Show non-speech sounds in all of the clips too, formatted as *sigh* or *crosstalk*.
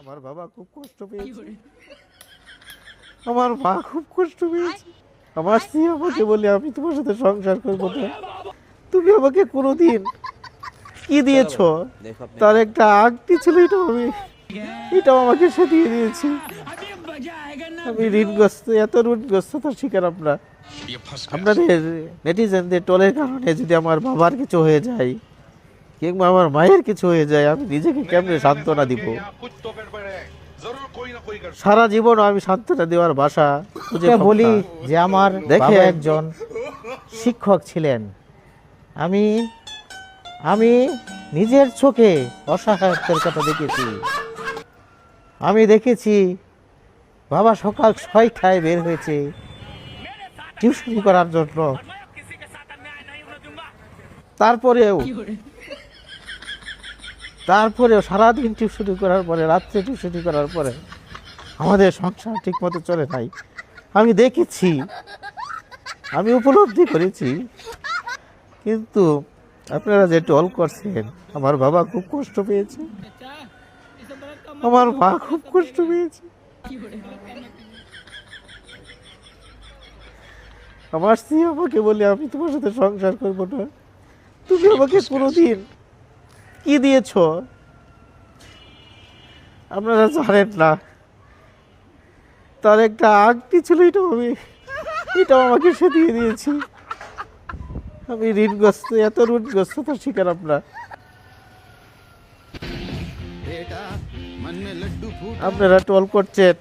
আমার বাবা খুব কষ্ট পেয়েছে। আমার মা খুব কষ্ট পেয়েছে। আমার স্ত্রী আমাকে বলে আমি তোমার সাথে সংসার করব না *laughs* তুমি আমাকে কোনোদিন কি দিয়েছ? তার একটা আংটি ছিল এটাও আমি এটাও আমাকে সে দিয়ে দিয়েছি। আমি ঋণগ্রস্ত এত ঋণগ্রস্ততার শিকার আমরা। আপনাদের নেটিজেনদের টোলের কারণে যদি আমার বাবার কিছু হয়ে যায় কিংবা আমার মায়ের কিছু হয়ে যায় আমি নিজেকে কেমনে সান্ত্বনা দিব? সারা জীবন আমি সান্ত্বনা দেওয়ার বাসা বলি যে আমার দেখে একজন শিক্ষক ছিলেন। আমি আমি নিজের চোখে অসহায়ত্বের কথা দেখেছি। আমি দেখেছি বাবা সকাল ছয়টায় বের হয়েছে টিউশনি করার জন্য। তারপরেও তারপরেও সারাদিন টিউশনি করার পরে, রাত্রে টিউশনি করার পরে আমাদের সংসার ঠিক মতো চলে নাই। আমি দেখেছি, আমি উপলব্ধি করেছি, কিন্তু আপনারা যে টল করছেন, আমার বাবা খুব কষ্ট পেয়েছে। আমার মা খুব কষ্ট পেয়েছে। আমার স্ত্রী আমাকে বলে, আমি তোমার সাথে সংসার করব না। তুমি আমাকে কোনোদিন কি দিয়েছ? আপনারা জানেন না। তার একটা আংটি ছিল এটা আমি এটাও আমাকে সে দিয়ে দিয়েছি। আমি ঋণগ্রস্ত এত ঋণগ্রস্ত তো শিকার আপনার। আপনারা টোল করছেন।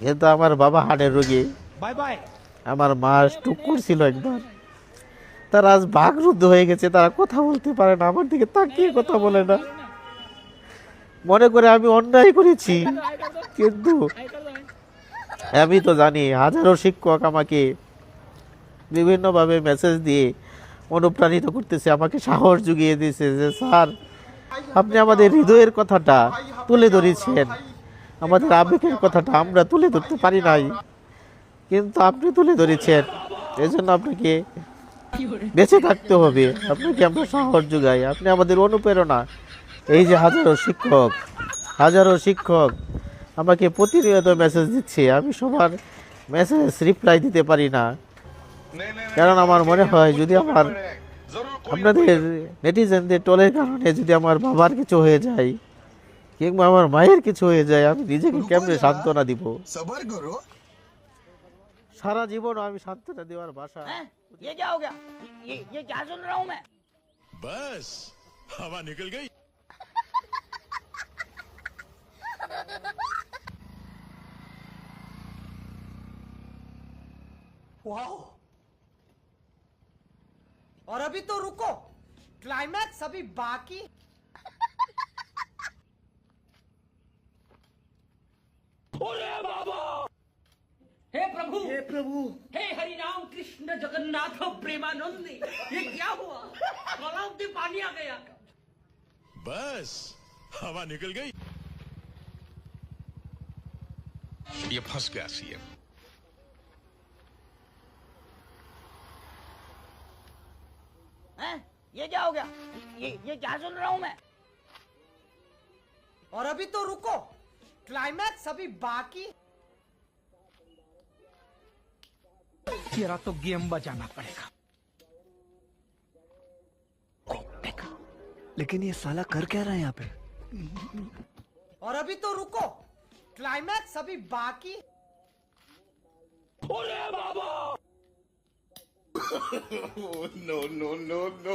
কিন্তু আমার বাবা হাড়ের রোগী। আমার মা স্টুক করছিল একবার। তারা আজ বাঘরুদ্ধ হয়ে গেছে, তারা কথা বলতে পারে না, আমার দিকে তাকিয়ে কথা বলে না। মনে করে আমি অন্যায় করেছি, কিন্তু আমি তো জানি হাজারো শিক্ষক আমাকে বিভিন্নভাবে মেসেজ দিয়ে অনুপ্রাণিত করতেছে, আমাকে সাহস জুগিয়ে দিয়েছে যে, স্যার, আপনি আমাদের হৃদয়ের কথাটা তুলে ধরেছেন। আমাদের আবেগের কথাটা আমরা তুলে ধরতে পারি নাই, কিন্তু আপনি তুলে ধরেছেন। এই জন্য আপনাকে বেঁচে থাকতে হবে। আপনাকে আমরা সাহস যোগাই? আপনি আমাদের অনুপ্রেরণা। এই যে হাজারো শিক্ষক হাজারো শিক্ষক, আমাকে প্রতিনিয়ত মেসেজ দিচ্ছে। আমি সবার মেসেজ রিপ্লাই দিতে পারি না। কারণ আমার মনে হয় যদি আমার আপনাদের নেটিজেনদের টোলের কারণে যদি আমার বাবার কিছু হয়ে যায়, কিংবা আমার মায়ের কিছু হয়ে যায়, আমি নিজেকে কেমনে সান্ত্বনা দিব? सारा जीवन आमी शांति दीवार भाषा। ये क्या हो गया? ये ये क्या सुन रहा हूँ मैं? बस हवा निकल गई। वाह और अभी तो रुको क्लाइमैक्स अभी बाकी प्रभु। हे हरि राम कृष्ण जगन्नाथ प्रेमानंद ये क्या हुआ? में पानी आ गया। बस हवा निकल गई। ये फंस गया सीएम। हैं? ये क्या हो गया? ये ये क्या सुन रहा हूँ मैं? और अभी तो रुको क्लाइमैक्स अभी बाकी तेरा तो गेम बजाना पड़ेगा। लेकिन ये साला कर क्या रहा है यहाँ पे? और अभी तो रुको। क्लाइमैक्स अभी बाकी। No no no no